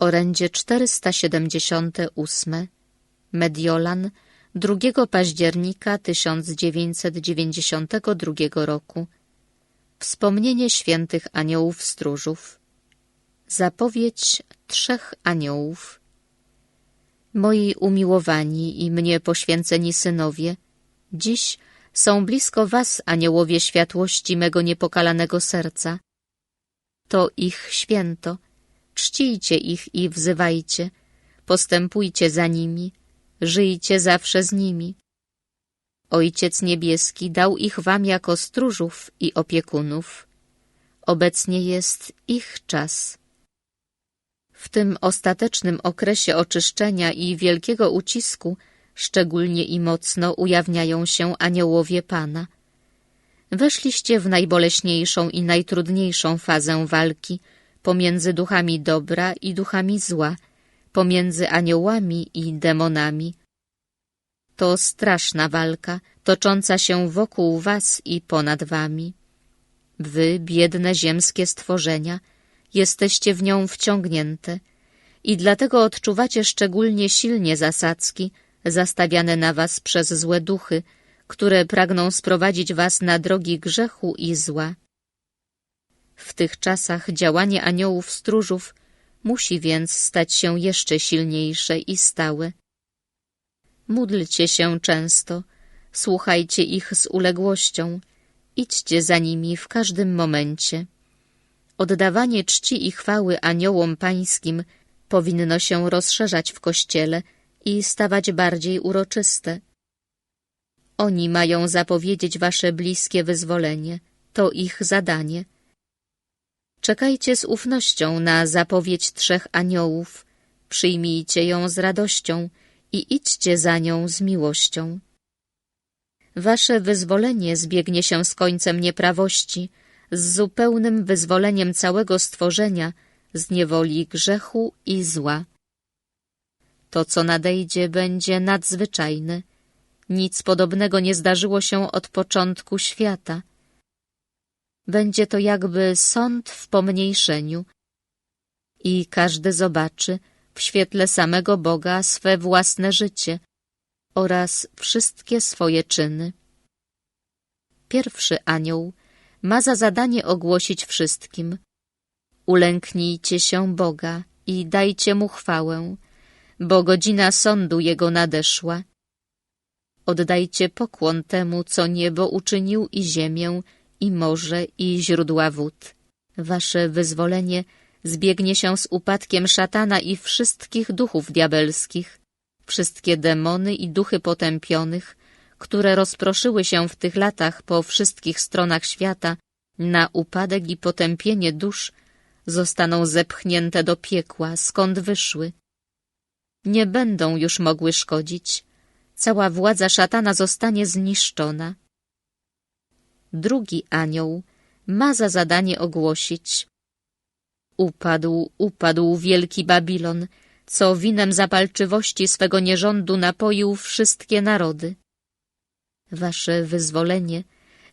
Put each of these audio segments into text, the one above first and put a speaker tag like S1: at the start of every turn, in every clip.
S1: Orędzie 478 Mediolan 2 października 1992 roku Wspomnienie świętych aniołów stróżów Zapowiedź trzech aniołów Moi umiłowani i mnie poświęceni synowie, dziś są blisko was aniołowie światłości mego niepokalanego serca. To ich święto, czcijcie ich i wzywajcie, postępujcie za nimi, żyjcie zawsze z nimi. Ojciec Niebieski dał ich wam jako stróżów i opiekunów. Obecnie jest ich czas. W tym ostatecznym okresie oczyszczenia i wielkiego ucisku szczególnie i mocno ujawniają się aniołowie Pana. Weszliście w najboleśniejszą i najtrudniejszą fazę walki pomiędzy duchami dobra i duchami zła, pomiędzy aniołami i demonami. To straszna walka, tocząca się wokół was i ponad wami. Wy, biedne ziemskie stworzenia, jesteście w nią wciągnięte i dlatego odczuwacie szczególnie silnie zasadzki zastawiane na was przez złe duchy, które pragną sprowadzić was na drogi grzechu i zła. W tych czasach działanie aniołów stróżów musi więc stać się jeszcze silniejsze i stałe. Módlcie się często, słuchajcie ich z uległością, idźcie za nimi w każdym momencie. Oddawanie czci i chwały aniołom pańskim powinno się rozszerzać w Kościele i stawać bardziej uroczyste. Oni mają zapowiedzieć wasze bliskie wyzwolenie. To ich zadanie. Czekajcie z ufnością na zapowiedź trzech aniołów. Przyjmijcie ją z radością i idźcie za nią z miłością. Wasze wyzwolenie zbiegnie się z końcem nieprawości, z zupełnym wyzwoleniem całego stworzenia z niewoli grzechu i zła. To, co nadejdzie, będzie nadzwyczajne. Nic podobnego nie zdarzyło się od początku świata. Będzie to jakby sąd w pomniejszeniu i każdy zobaczy w świetle samego Boga swe własne życie oraz wszystkie swoje czyny. Pierwszy anioł ma za zadanie ogłosić wszystkim Ulęknijcie się Boga i dajcie Mu chwałę, bo godzina sądu Jego nadeszła. Oddajcie pokłon temu, co niebo uczynił i ziemię, i morze, i źródła wód. Wasze wyzwolenie zbiegnie się z upadkiem szatana i wszystkich duchów diabelskich, wszystkie demony i duchy potępionych, które rozproszyły się w tych latach po wszystkich stronach świata na upadek i potępienie dusz, zostaną zepchnięte do piekła, skąd wyszły. Nie będą już mogły szkodzić. Cała władza szatana zostanie zniszczona. Drugi anioł ma za zadanie ogłosić Upadł, upadł wielki Babilon, co winem zapalczywości swego nierządu napoił wszystkie narody. Wasze wyzwolenie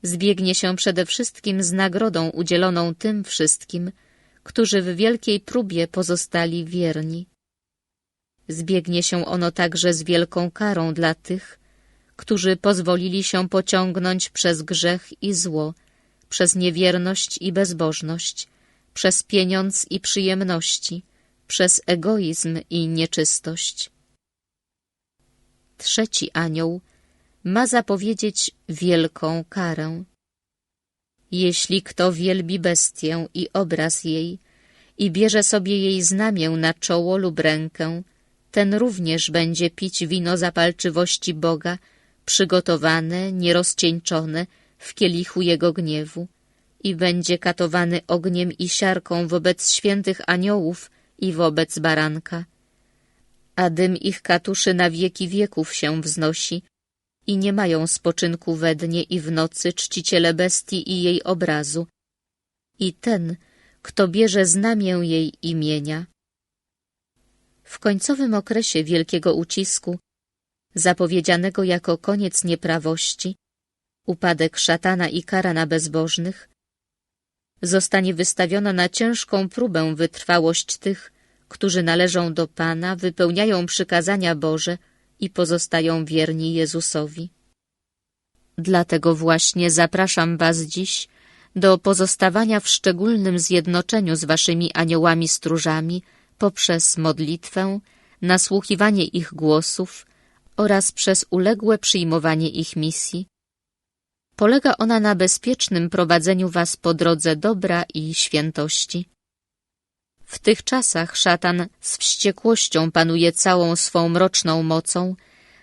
S1: zbiegnie się przede wszystkim z nagrodą udzieloną tym wszystkim, którzy w wielkiej próbie pozostali wierni. Zbiegnie się ono także z wielką karą dla tych, którzy pozwolili się pociągnąć przez grzech i zło, przez niewierność i bezbożność, przez pieniądz i przyjemności, przez egoizm i nieczystość. Trzeci anioł ma zapowiedzieć wielką karę. Jeśli kto wielbi bestię i obraz jej i bierze sobie jej znamię na czoło lub rękę, ten również będzie pić wino zapalczywości Boga, przygotowane, nierozcieńczone w kielichu jego gniewu i będzie katowany ogniem i siarką wobec świętych aniołów i wobec baranka. A dym ich katuszy na wieki wieków się wznosi i nie mają spoczynku we dnie i w nocy czciciele bestii i jej obrazu. I ten, kto bierze znamię jej imienia. W końcowym okresie wielkiego ucisku, zapowiedzianego jako koniec nieprawości, upadek szatana i kara na bezbożnych, zostanie wystawiona na ciężką próbę wytrwałość tych, którzy należą do Pana, wypełniają przykazania Boże i pozostają wierni Jezusowi. Dlatego właśnie zapraszam Was dziś do pozostawania w szczególnym zjednoczeniu z Waszymi aniołami stróżami poprzez modlitwę, nasłuchiwanie ich głosów oraz przez uległe przyjmowanie ich misji. Polega ona na bezpiecznym prowadzeniu Was po drodze dobra i świętości. W tych czasach szatan z wściekłością panuje całą swą mroczną mocą,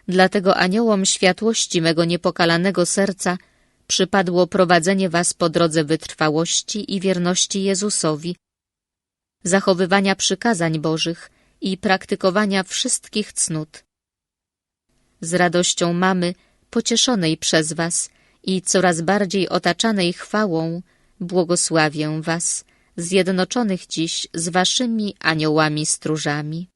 S1: dlatego aniołom światłości mego niepokalanego serca przypadło prowadzenie was po drodze wytrwałości i wierności Jezusowi, zachowywania przykazań Bożych i praktykowania wszystkich cnót. Z radością mamy, pocieszonej przez was i coraz bardziej otaczanej chwałą, błogosławię was, zjednoczonych dziś z waszymi aniołami stróżami.